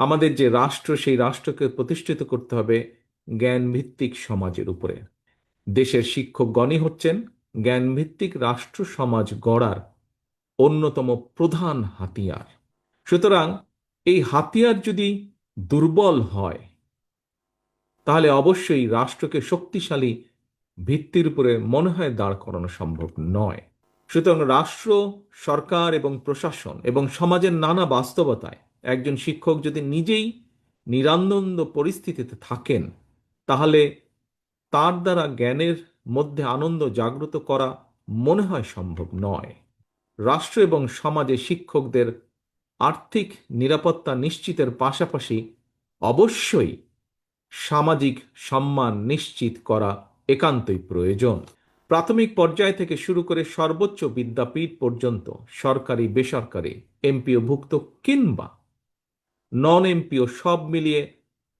আমাদের যে রাষ্ট্র, সেই রাষ্ট্রকে প্রতিষ্ঠিত করতে হবে জ্ঞানভিত্তিক সমাজের উপরে। দেশের শিক্ষকগণই হচ্ছেন জ্ঞানভিত্তিক রাষ্ট্র সমাজ গড়ার অন্যতম প্রধান হাতিয়ার। সুতরাং এই হাতিয়ার যদি দুর্বল হয়, তাহলে অবশ্যই রাষ্ট্রকে শক্তিশালী ভিত্তির উপরে মনে হয় দাঁড় করানো সম্ভব নয়। সুতরাং রাষ্ট্র, সরকার এবং প্রশাসন এবং সমাজের নানা বাস্তবতায় একজন শিক্ষক যদি নিজেই নিরানন্দ পরিস্থিতিতে থাকেন, তাহলে তার দ্বারা জ্ঞানের মধ্যে আনন্দ জাগ্রত করা মনে হয় সম্ভব নয়। রাষ্ট্র এবং সমাজে শিক্ষকদের আর্থিক নিরাপত্তা নিশ্চিতের পাশাপাশি অবশ্যই সামাজিক সম্মান নিশ্চিত করা একান্তই প্রয়োজন। প্রাথমিক পর্যায় থেকে শুরু করে সর্বোচ্চ বিদ্যাপীঠ পর্যন্ত সরকারি, বেসরকারি, এমপিওভুক্ত কিংবা নন এমপিও সব মিলিয়ে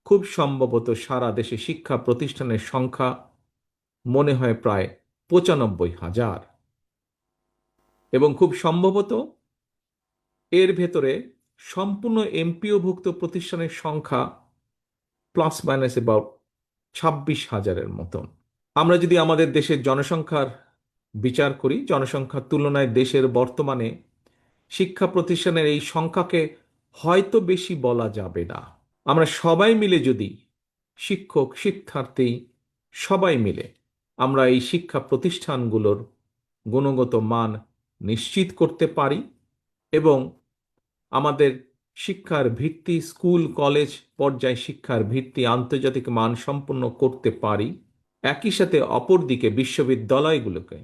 খুব সম্ভবত সারা দেশে শিক্ষা প্রতিষ্ঠানের সংখ্যা মনে হয় প্রায় পঁচানব্বই হাজার। এবং খুব সম্ভবত এর ভেতরে সম্পূর্ণ এমপিওভুক্ত প্রতিষ্ঠানের সংখ্যা প্লাস মাইনাস অ্যাবাউট ছাব্বিশ হাজারের মতন। আমরা যদি আমাদের দেশের জনসংখ্যার বিচার করি, জনসংখ্যার তুলনায় দেশের বর্তমানে শিক্ষা প্রতিষ্ঠানের এই সংখ্যাকে হয়তো বেশি বলা যাবে না। আমরা সবাই মিলে যদি শিক্ষক, শিক্ষার্থী সবাই মিলে আমরা এই শিক্ষা প্রতিষ্ঠানগুলোর গুণগত মান নিশ্চিত করতে পারি এবং আমাদের শিক্ষার ভিত্তি, স্কুল, কলেজ পর্যায়ে শিক্ষার ভিত্তি আন্তর্জাতিক মান সম্পন্ন করতে পারি। একই সাথে অপরদিকে বিশ্ববিদ্যালয়গুলোকে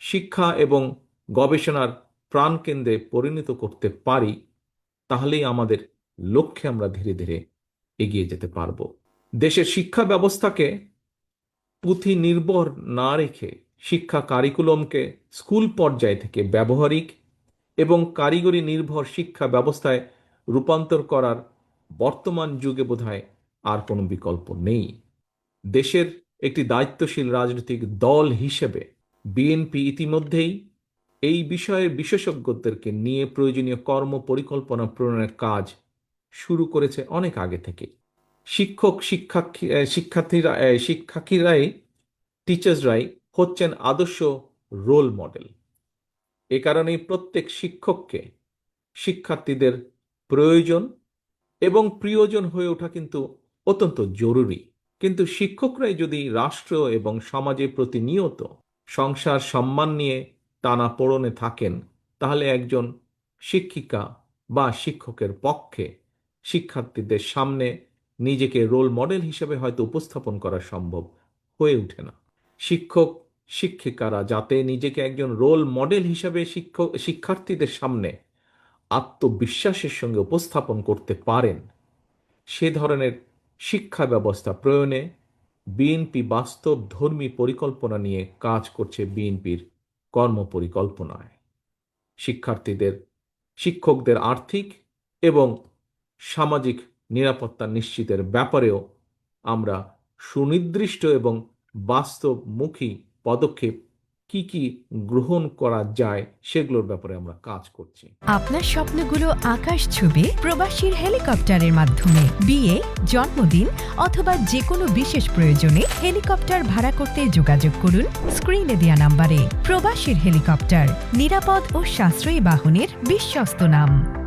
শিক্ষা এবং গবেষণার প্রাণকেন্দ্রে পরিণত করতে পারি। তাহলেই আমাদের লক্ষ্যে আমরা ধীরে ধীরে এগিয়ে যেতে পারব। দেশের শিক্ষা ব্যবস্থাকে পুঁথি নির্ভর না রেখে শিক্ষা কারিকুলামকে স্কুল পর্যায় থেকে ব্যবহারিক এবং কারিগরি নির্ভর শিক্ষা ব্যবস্থায় রূপান্তর করার বর্তমান যুগে বোধহয় আর কোনো বিকল্প নেই। দেশের একটি দায়িত্বশীল রাজনৈতিক দল হিসেবে বিএনপি ইতিমধ্যেই এই বিষয়ের বিশেষজ্ঞদেরকে নিয়ে প্রয়োজনীয় কর্ম পরিকল্পনা প্রণয়নের কাজ শুরু করেছে অনেক আগে থেকে। শিক্ষক শিক্ষা শিক্ষার্থীরা শিক্ষার্থীরাই, টিচার্সরাই হচ্ছেন আদর্শ রোল মডেল। এ কারণেই প্রত্যেক শিক্ষককে শিক্ষার্থীদের প্রয়োজন এবং প্রিয়জন হয়ে ওঠা কিন্তু অত্যন্ত জরুরি। কিন্তু শিক্ষকরাই যদি রাষ্ট্র এবং সমাজের প্রতিনিয়ত সংসার সম্মান নিয়ে টানা পোড়নে থাকেন, তাহলে একজন শিক্ষিকা বা শিক্ষকের পক্ষে শিক্ষার্থীদের সামনে নিজেকে রোল মডেল হিসেবে হয়তো উপস্থাপন করা সম্ভব হয়ে ওঠে না। শিক্ষক, শিক্ষিকারা যাতে নিজেকে একজন রোল মডেল হিসেবে শিক্ষক, শিক্ষার্থীদের সামনে আত্মবিশ্বাসের সঙ্গে উপস্থাপন করতে পারেন, সে ধরনের শিক্ষা ব্যবস্থা প্রয়োগে বিএনপি বাস্তব ধর্মী পরিকল্পনা নিয়ে কাজ করছে বিএনপির কর্মপরিকল্পনায়। শিক্ষার্থীদের শিক্ষকদের আর্থিক এবং সামাজিক নিরাপত্তা নিশ্চিতের ব্যাপারেও আমরা সুনির্দিষ্ট এবং বাস্তবমুখী পদক্ষেপ কি কি গ্রহণ করা যায় সেগুলোর ব্যাপারে আমরা কাজ করছি। আপনার স্বপ্নগুলো আকাশ ছুবে প্রবাসীর হেলিকপ্টারের মাধ্যমে, বিয়ে, জন্মদিন অথবা যে কোনো বিশেষ প্রয়োজনে হেলিকপ্টার ভাড়া করতে যোগাযোগ করুন স্ক্রিনে দেওয়া নাম্বারে। প্রবাসীর হেলিকপ্টার, নিরাপদ ও সাশ্রয়ী বাহনের বিশ্বস্ত নাম।